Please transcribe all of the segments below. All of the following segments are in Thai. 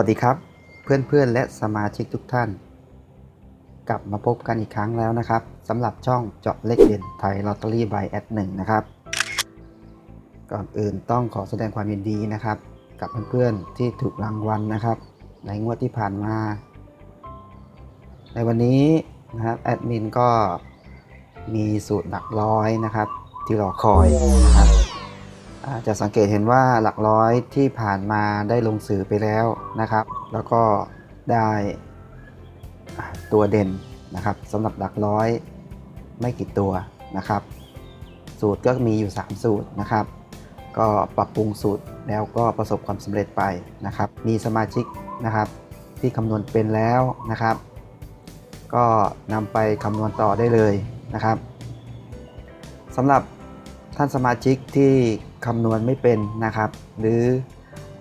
สวัสดีครับ เพื่อนๆและสมาชิกทุกท่าน กลับมาพบกันอีกครั้งแล้วนะครับสำหรับช่องเจาะเลขเด่นไทยลอตเตอรี่ใบแอดหนึ่งนะครับ ก่อนอื่นต้องขอแสดงความยินดีนะครับ กับเพื่อนๆที่ถูกรางวัลนะครับ ในงวดที่ผ่านมา ในวันนี้นะครับแอดมินก็มีสูตรหลักร้อยนะครับ ที่รอคอยนะครับ จะสังเกตเห็นว่าหลักร้อยที่ผ่านมาได้ลงสื่อไปแล้วนะครับ แล้วก็ได้ตัวเด่นนะครับสำหรับหลักร้อยไม่กี่ตัวนะครับ สูตรก็มีอยู่ 3 สูตรนะครับ ก็ปรับปรุงสูตรแล้วก็ประสบความสำเร็จไปนะครับ มีสมาชิกนะครับที่คำนวณเป็นแล้วนะครับ ก็นำไปคำนวณต่อได้เลยนะครับสำหรับท่านสมาชิกที่ คำนวณไม่เป็นนะครับ หรือ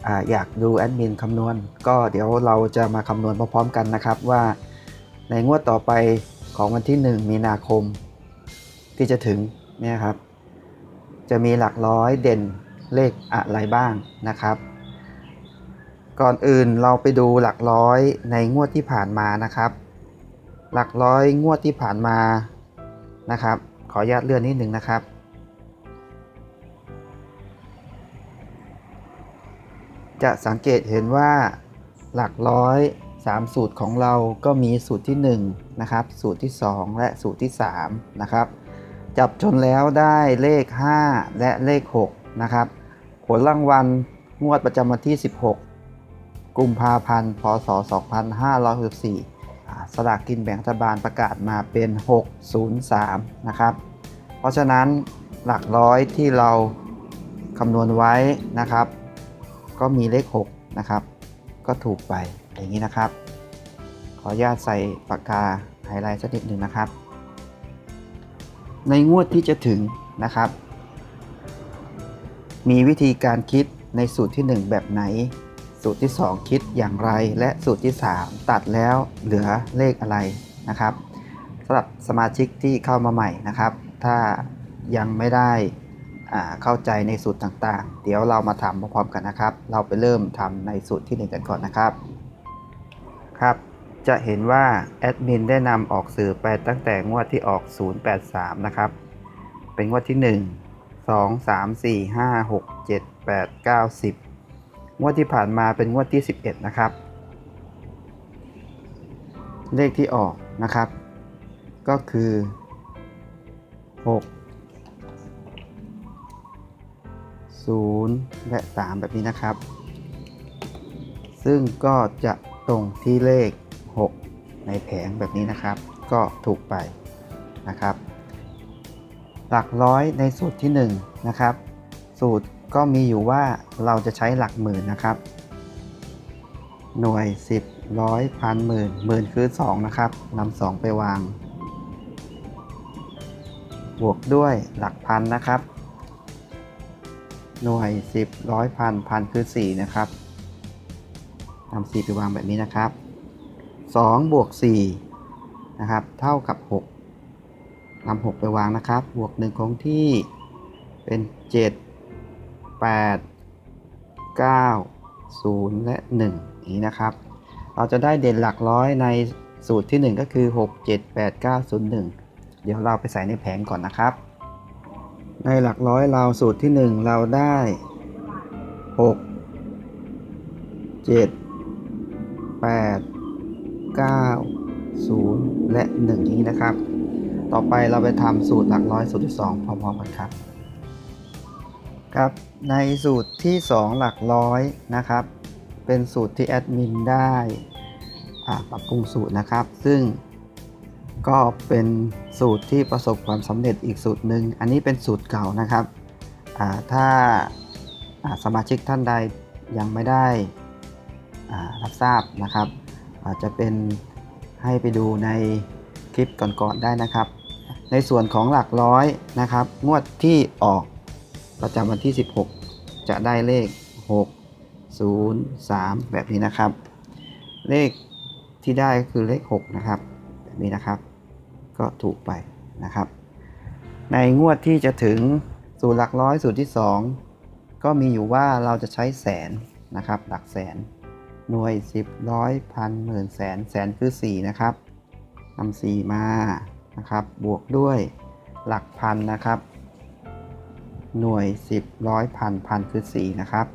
ออยากดูแอดมินคำนวณ ก็เดี๋ยวเราจะมาคำนวณพร้อมๆกันนะครับว่าในงวดต่อไปของวันที่ 1 มีนาคมที่จะถึงเนี่ยครับ จะมีหลักร้อยเด่นเลขอะไรบ้างนะครับ ก่อนอื่นเราไปดูหลักร้อยในงวดที่ผ่านมานะครับ หลักร้อยงวดที่ผ่านมานะครับ ขออนุญาตเลื่อนนิดหนึ่งนะครับ จะสังเกตเห็นว่าหลักร้อย 3 สูตรของเราก็มีสูตรที่ 1 นะครับ สูตรที่ 2 และสูตรที่ 3 นะครับ จับชนแล้วได้เลข 5 และเลข 6 นะครับ ผลรางวัลงวดประจำวันที่ 16 กุมภาพันธ์ พศ 2564อ่าสลากกินแบ่งรัฐบาลประกาศมาเป็น 603 นะครับ เพราะฉะนั้นหลักร้อยที่เราคำนวณไว้นะครับ ก็มีเลข 6 นะครับ ก็ถูกไปอย่างนี้นะครับ ขออนุญาตใส่ปากกาไฮไลท์สักนิดหนึ่งนะครับ ในงวดที่จะถึงนะครับ มีวิธีการคิดในสูตรที่ 1 แบบไหน สูตรที่ 2 คิดอย่างไร และสูตรที่ 3 ตัดแล้วเหลือเลขอะไรนะครับสำหรับสมาชิกที่เข้ามาใหม่นะครับ ถ้ายังไม่ได้ เข้าใจในสูตรต่างๆ เดี๋ยวเรามาทำพร้อมๆกันนะครับ เราไปเริ่มทำในสูตรที่ 1 กันก่อนนะครับ ครับ จะเห็นว่าแอดมินได้นำออกสื่อไปตั้งแต่งวดที่ออก 083 นะครับ เป็นงวดที่ 1 2 3 4 5 6 7 8 9 10 งวดที่ผ่านมาเป็นงวดที่ 11 นะครับ เลขที่ออกนะครับ ก็คือ 6 0 และ 3 แบบนี้นะครับ ซึ่งก็จะตรงที่เลข 6 ในแผงแบบนี้นะครับ ก็ถูกไปนะครับ หลักร้อยในสูตรที่1นะครับ สูตรก็มีอยู่ว่าเราจะใช้หลักหมื่นนะครับ หน่วย 10ร้อยพันหมื่นหมื่นคือ 2 นะครับนำ2 ไปวาง บวกด้วยหลักพันนะครับ หน่วย 10ร้อยพันพันคือ 4 นะครับนำ4ไปวางแบบนี้นะครับ 2 บวก 4 นะครับ เท่ากับ 6นำ6ไปวางนะครับ บวก 1 คงที่เป็น 7 8 9 0 และ1อย่งนี้นะครับ เราจะได้เด่นหลักร้อยในสูตรที่ 1 ก็คือ 6 7 8 9 0 1 เดี๋ยวเราไปใส่ในแผงก่อนนะครับ ในหลักร้อยเราสูตรที่ 1 เราได้ 6 7 8 9 0 และ 1 นี้นะครับ ต่อไปเราไปทำสูตรหลักร้อยสูตรที่ 2 พร้อมๆกันครับ ครับ ในสูตรที่ 2 หลักร้อยนะครับ เป็นสูตรที่แอดมินได้อ่าปรับปรุงสูตรนะครับ ซึ่ง ก็เป็นสูตรที่ประสบความสำเร็จอีกสูตรหนึ่งอันนี้เป็นสูตรเก่านะครับถ้าาสมาชิกท่านใดยังไม่ได้รับทราบนะครับอาจจะเป็นให้ไปดูในคลิปก่อนๆได้นะครับ ในส่วนของหลักร้อยนะครับ งวดที่ออกประจำวันที่ 16 จะได้เลข 6 0 3 แบบนี้นะครับ เลขที่ได้ก็คือเลข 6 นะครับ แบบนี้นะครับ ก็ถูกไปนะครับ ในงวดที่จะถึงสูตรหลักร้อยสูตรที่ 2 ก็มีอยู่ว่าเราจะใช้แสนนะครับ หลักแสน หน่วย 10ร้อยพันหมื่นแสนแสนคือ4นะครับนำ4มานะครับ บวกด้วยหลักพันนะครับ หน่วย 10ร้อยพันพันคือ4นะครับ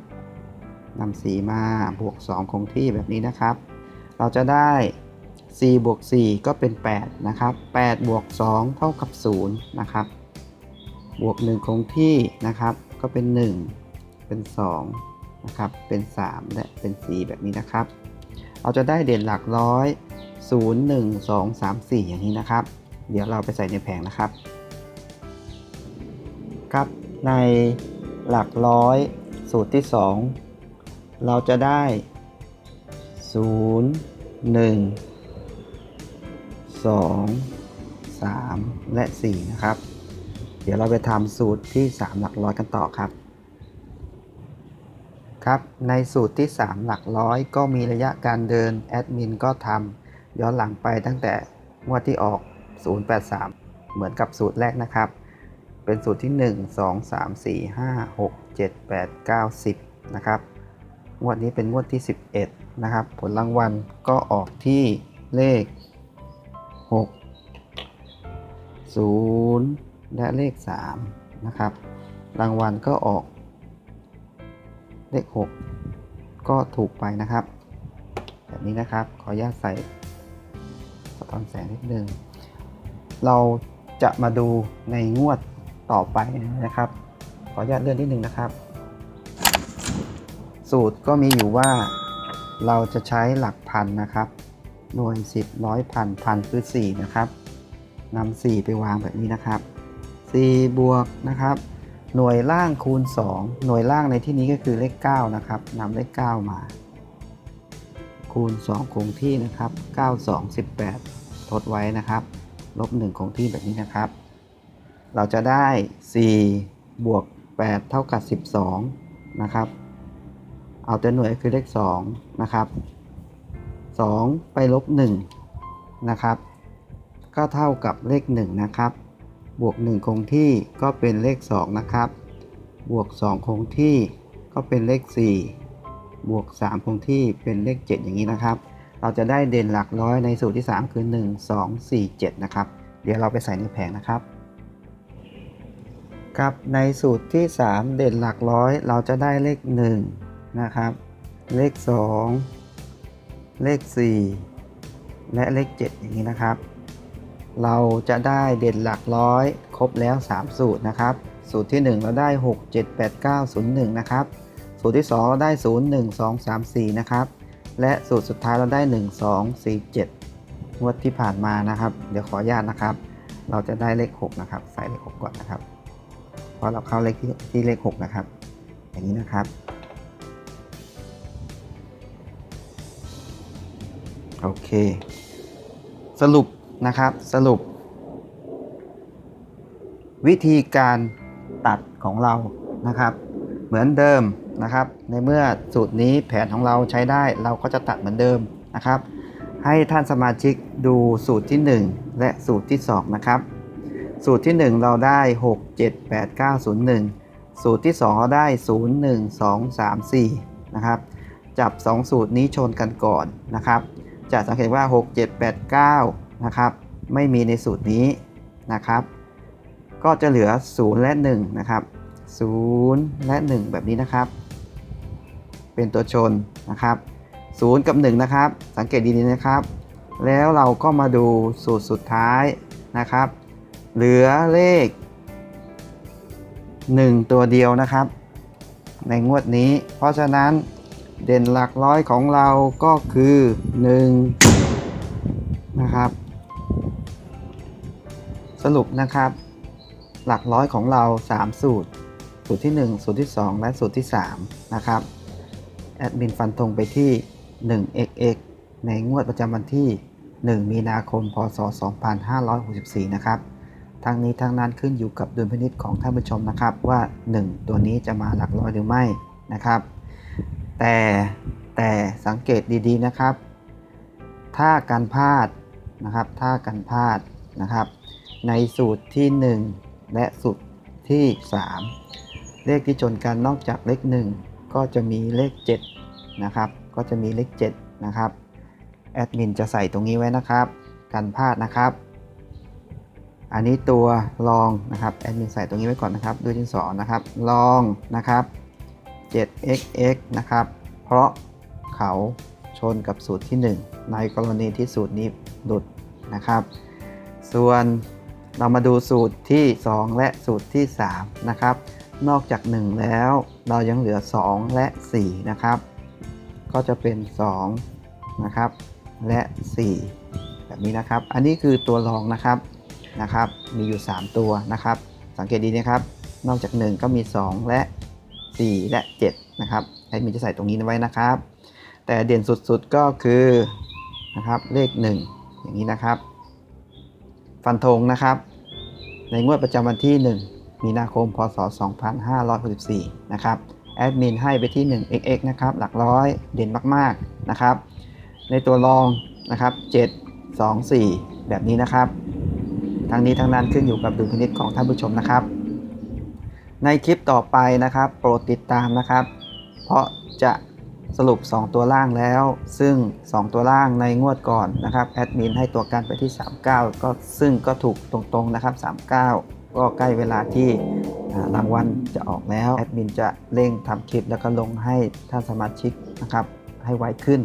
นำ4มาบวก 2 คงที่แบบนี้นะครับ เราจะได้ 4บวก4ก็เป็น 8 นะครับ8บวก2เท่ากับ0นะครับบวก 1 คงที่นะครับก็เป็น 1 เป็น2นะครับเป็น 3 และเป็น 4 แบบนี้นะครับ เราจะได้เด่นหลักร้อย 0 1 2 3 4 อย่างนี้นะครับ เดี๋ยวเราไปใส่ในแผงนะครับ ครับในหลักร้อยสูตรที่ 2 เราจะได้ 0 1 2 3 และ 4 นะครับ เดี๋ยวเราไปทำสูตรที่ 3 หลักร้อยกันต่อครับ ครับ ในสูตรที่ 3 หลักร้อยก็มีระยะการเดิน แอดมินก็ทำย้อนหลังไปตั้งแต่งวดที่ออก 083 เหมือนกับสูตรแรกนะครับ เป็นสูตรที่ 1 2 3 4 5 6 7 8 9 10 นะครับ งวดนี้เป็นงวดที่ 11 นะครับ ผลรางวัลก็ออกที่เลข 6 0และเลข3นะครับ รางวัลก็ออก เลข6ก็ถูกไปนะครับ แบบนี้นะครับ ขออนุญาตใส่สะท้อนแสงนิดนึง เราจะมาดูในงวดต่อไปนะครับ ขออนุญาตเลื่อนนิดนึงนะครับ สูตรก็มีอยู่ว่าเราจะใช้หลักพันนะครับ หน่วย10ร้อยพันพันคือ4นะครับนำ4ไปวางแบบนี้นะครับ4บวกนะครับหน่วยล่างคูณ 2 หน่วยล่างในที่นี้ก็คือเลข 9 นะครับนำเลข 9 มา คูณ 2 คงที่นะครับ 9 2 18 ทดไว้นะครับ ลบ 1 คงที่แบบนี้นะครับ เราจะได้ 4 บวก 8 เท่ากับ 12 นะครับ เอาแตัวหน่วยคือเลข 2 นะครับ 2 ไปลบ1นะครับ ก็เท่ากับเลข 1 นะครับ บวก 1 คงที่ก็เป็นเลข 2 นะครับ บวก 2 คงที่ก็เป็นเลข 4 บวก 3 คงที่เป็นเลข 7 อย่างนี้นะครับ เราจะได้เด่นหลักร้อยในสูตรที่ 3 คือ 1 2 4 7 นะครับ เดี๋ยวเราไปใส่ในแผงนะครับครับในสูตรที่ 3 เด่นหลักร้อย เราจะได้เลข 1 นะครับ เลข 2 เลข 4 และเลข 7 อย่างนี้นะครับ เราจะได้เด่นหลักร้อย ครบแล้ว 3 สูตรนะครับ สูตรที่ 1 เราได้ 6 7 8 9 0 1 นะครับ สูตรที่ 2 เราได้ 0 1 2 3 4 นะครับ และสูตรสุดท้ายเราได้ 1 2 4 7งวดที่ผ่านมานะครับ เดี๋ยวขออนุญาตนะครับ เราจะได้เลข 6 นะครับ ใส่เลข 6 ก่อนนะครับ เพราะเราเข้าเลขที่ที่เลข 6 นะครับ อย่างนี้นะครับ โอเค สรุปนะครับสรุป วิธีการตัดของเรานะครับ เหมือนเดิมนะครับ ในเมื่อสูตรนี้แผนของเราใช้ได้เราก็จะตัดเหมือนเดิมนะครับ ให้ท่านสมาชิกดูสูตรที่ 1 และสูตรที่ 2 นะครับ สูตรที่ 1 เราได้ 6 7 8 9 0 1 สูตรที่ 2 เราได้ 0 1 2 3 4 นะครับ จับ 2 สูตรนี้ชนกันก่อนนะครับ จะสังเกตว่า 6 7 8 9 นะครับ ไม่มีในสูตรนี้นะครับ ก็จะเหลือ 0 และ 1 นะครับ 0 และ 1 แบบนี้นะครับ เป็นตัวชนนะครับ 0 กับ 1 นะครับ สังเกตดีๆนะครับ แล้วเราก็มาดูสูตรสุดท้ายนะครับ เหลือเลข 1 ตัวเดียวนะครับ ในงวดนี้ เพราะฉะนั้น เด่นหลักร้อยของเราก็คือ1นะครับ สรุปนะครับ หลักร้อยของเรา 3 สูตร สูตรที่ 1 สูตรที่ 2 และสูตรที่ 3 นะครับ แอดมินฟันธงไปที่ 1xx ในงวดประจำวันที่ 1 มีนาคม พศ 2564 นะครับทั้งนี้ทั้งนั้นขึ้นอยู่กับดุลพินิจของท่านผู้ชมนะครับว่า 1 ตัวนี้จะมาหลักร้อยหรือไม่นะครับ แต่แต่สังเกตดีๆนะครับ ถ้าการพลาดนะครับ ถ้าการพลาดนะครับ ในสูตรที่ 1 และสูตรที่ 3 เลขที่ชนกันนอกจากเลข 1 ก็จะมีเลข 7 นะครับ ก็จะมีเลข 7 นะครับ แอดมินจะใส่ตรงนี้ไว้นะครับกันพลาดนะครับ อันนี้ตัวลองนะครับ แอดมินใส่ตรงนี้ไว้ก่อนนะครับ ด้วยดินสอนะครับ ลองนะครับ 7xx นะครับ เพราะเขาชนกับสูตรที่ 1 ในกรณีที่สูตรนี้หลุดนะครับ ส่วนเรามาดูสูตรที่ 2 และสูตรที่ 3 นะครับ นอกจาก 1 แล้วเรายังเหลือ 2 และ 4 นะครับ ก็จะเป็น 2 นะครับ และ 4 แบบนี้นะครับ อันนี้คือตัวรองนะครับนะครับ มีอยู่ 3 ตัวนะครับ สังเกตดีนะครับ นอกจาก 1 ก็มี 2 และ 4 และ 7 นะครับแอดมินจะใส่ตรงนี้ไว้นะครับ แต่เด่นสุดๆก็คือนะครับเลข 1 อย่างนี้นะครับ ฟันธงนะครับ ในงวดประจำวันที่ 1 มีนาคม พศ 2564 นะครับแอดมินให้ไปที่ 1xx นะครับ หลักร้อยเด่นมากๆนะครับ ในตัวรองนะครับ 7 2 4 แบบนี้นะครับ ทั้งนี้ทั้งนั้นขึ้นอยู่กับดุลพินิจของท่านผู้ชมนะครับ ในคลิปต่อไปนะครับ โปรดติดตามนะครับ เพราะจะสรุป 2 ตัวล่างแล้ว ซึ่ง 2 ตัวล่างในงวดก่อนนะครับแอดมินให้ตัวกันไปที่ 39 ก็ซึ่งก็ถูกตรงๆนะครับ 39 ก็ใกล้เวลาที่รางวัลจะออกแล้วแอดมินจะเร่งทำคลิปแล้วก็ลงให้ท่านสมาชิกนะครับให้ไวขึ้น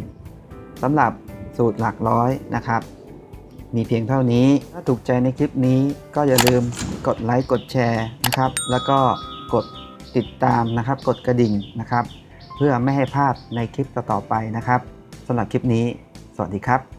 สำหรับสูตรหลักร้อยนะครับ มีเพียงเท่านี้ ถ้าถูกใจในคลิปนี้ก็อย่าลืมกดไลค์กดแชร์นะครับ แล้วก็กดติดตามนะครับ กดกระดิ่งนะครับ เพื่อไม่ให้พลาดในคลิปต่อๆไปนะครับสำหรับคลิปนี้ สวัสดีครับ